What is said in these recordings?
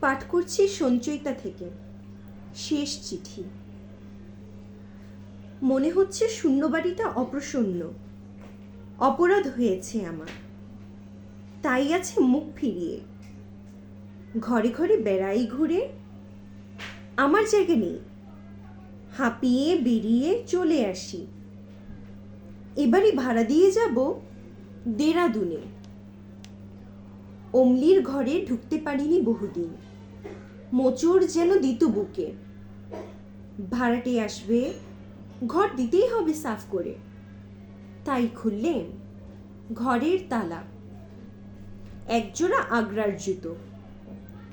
পাঠ করছি সঞ্চয়িতা থেকে। শেষ চিঠি। মনে হচ্ছে শূন্যবাড়িটা অপ্রসন্ন। অপরাধ হয়েছে আমার। তাই আছে মুখ ফিরিয়ে। ঘরে ঘরে বেড়াই ঘুরে। আমার জায়গা নেই। হাঁপিয়ে বেরিয়ে চলে আসি। এবারে ভাড়া দিয়ে যাব দেরাদুনে। অমলির ঘরে ঢুকতে পারিনি বহুদিন। মোচড় যেন দিত বুকে। ভাড়াটে আসবে, ঘর দিতেই হবে সাফ করে। তাই খুললেন ঘরের তালা। একজোড়া আগ্রার জুতো।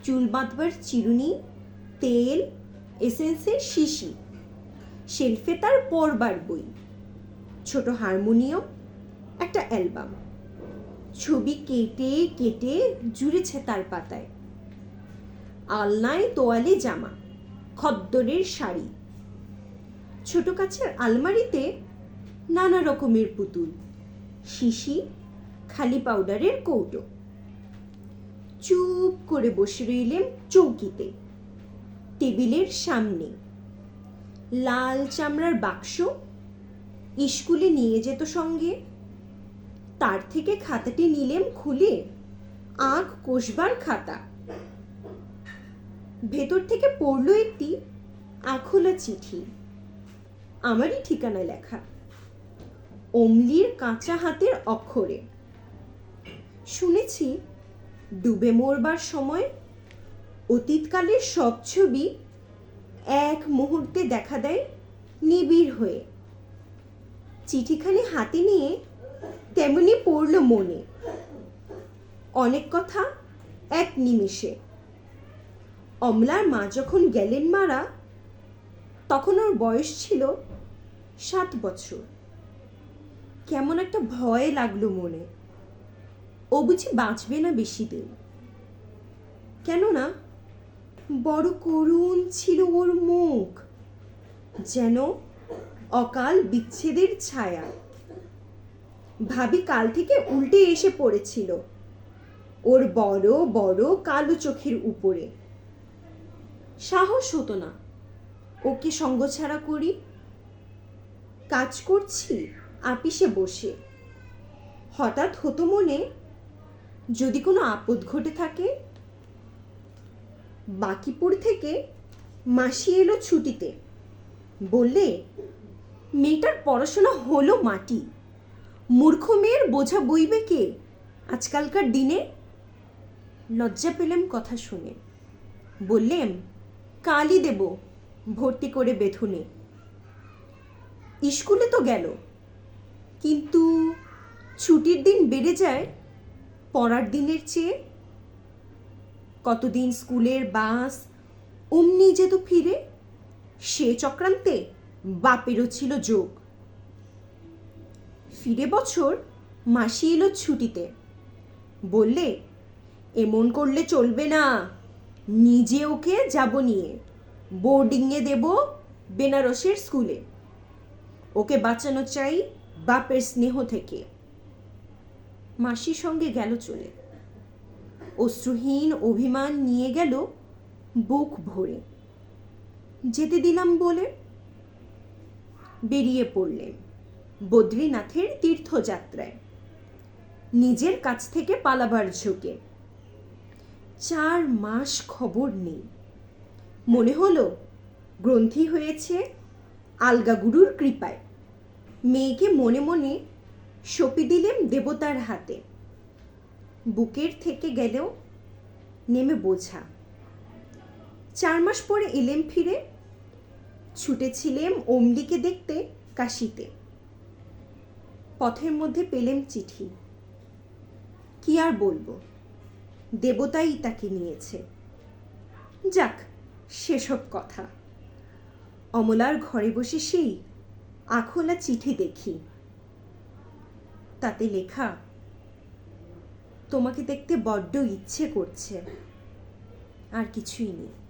চুল বাঁধবার চিরুনি, তেল, এসেন্সের শিশি। শেলফে তার পড়বার বই। ছোট হারমোনিয়াম, একটা অ্যালবাম। ছবি কেটে কেটে জুড়েছে তার পাতায়। আলনায় তোয়ালে জামা, খদ্দরের শাড়ি। ছোট কাছের আলমারিতে নানা রকমের পুতুল, শিশি, খালি পাউডারের কৌটো। চুপ করে বসে রইলেন চৌকিতে। টেবিলের সামনে লাল চামড়ার বাক্স স্কুলে নিয়ে যেত সঙ্গে। তার থেকে খাতাটি নিলেম খুলে আঁক কষবার খাতা। ভেতর থেকে পড়ল একটি আখোলা চিঠি। আমারই ঠিকানায় লেখা। অমলির কাঁচা হাতের অক্ষরে। শুনেছি, ডুবে মরবার সময় অতীতকালের সব ছবি এক মুহূর্তে দেখা দেয় নিবিড় হয়ে। চিঠিখানি হাতে নিয়ে তেমনি পড়ল মনে। অনেক কথা এক নিমিষে। অমলার মা যখন গেলেন মারা, তখন ওর বয়স ছিল সাত বছর। কেমন একটা ভয় লাগল মনে। ও বুঝি বাঁচবে না বেশি দিন। কেননা বড় করুণ ছিল ওর মুখ, যেন অকাল বিচ্ছেদের ছায়া। ভাবি কাল থেকে উল্টে এসে পড়েছিল। ওর বড় বড়, কালো চোখের উপরে। সাহস হতো না। ওকে সঙ্গ ছাড়া করি? কাজ করছি, আপিসে বসে। হঠাৎ হতো মনে, যদি কোনো আপদ ঘটে থাকে? বাকিপুর থেকে মাসি এলো ছুটিতে। বললে, মেয়েটার পড়াশোনা হলো মাটি। মূর্খ মেয়ের বোঝা বইবে কে? আজকালকার দিনে? লজ্জা পেলাম কথা শুনে। বললেম কালই দেব, ভর্তি করে বেথুনে। স্কুলে তো গেল, কিন্তু ছুটির দিন বেড়ে যায়, পড়ার দিনের চেয়ে। কতদিন স্কুলের বাস, অমনি যেত ফিরে, সে চক্রান্তে বাপেরও ছিল যোগ। ফিরে বছর মাসি এলো ছুটিতে, বললে, এমন করলে চলবে না। নিজে ওকে যাব নিয়ে। বোর্ডিংয়ে দেব বেনারসের স্কুলে। ওকে বাঁচানো চাই বাপের স্নেহ থেকে। মাসির সঙ্গে গেল চলে। অশ্রুহীন অভিমান নিয়ে গেল বুক ভরে। যেতে দিলাম বলে। বেরিয়ে পড়লেন বদ্রীনাথের তীর্থযাত্রায়। নিজের কাছ থেকে পালাবার ঝুঁকে। চার মাস খবর নেই। মনে হলো গ্রন্থি হয়েছে আলগাগুরুর কৃপায়। মেয়েকে মনে মনে সঁপে দিলেন দেবতার হাতে। বুকের থেকে গেলেও নেমে বোঝা। চার মাস পরে এলেম ফিরে। ছুটেছিলেম অমলিকে দেখতে কাশিতে। পথের মধ্যে পেলেম চিঠি। কি আর বলব? দেবতাই তাকে নিয়েছে। যাক, সেসব কথা। অমলার ঘরে বসে সেই আখোলা চিঠি দেখি। তাতে লেখা, তোমাকে দেখতে বড্ড ইচ্ছে করছে। আর কিছুই নেই।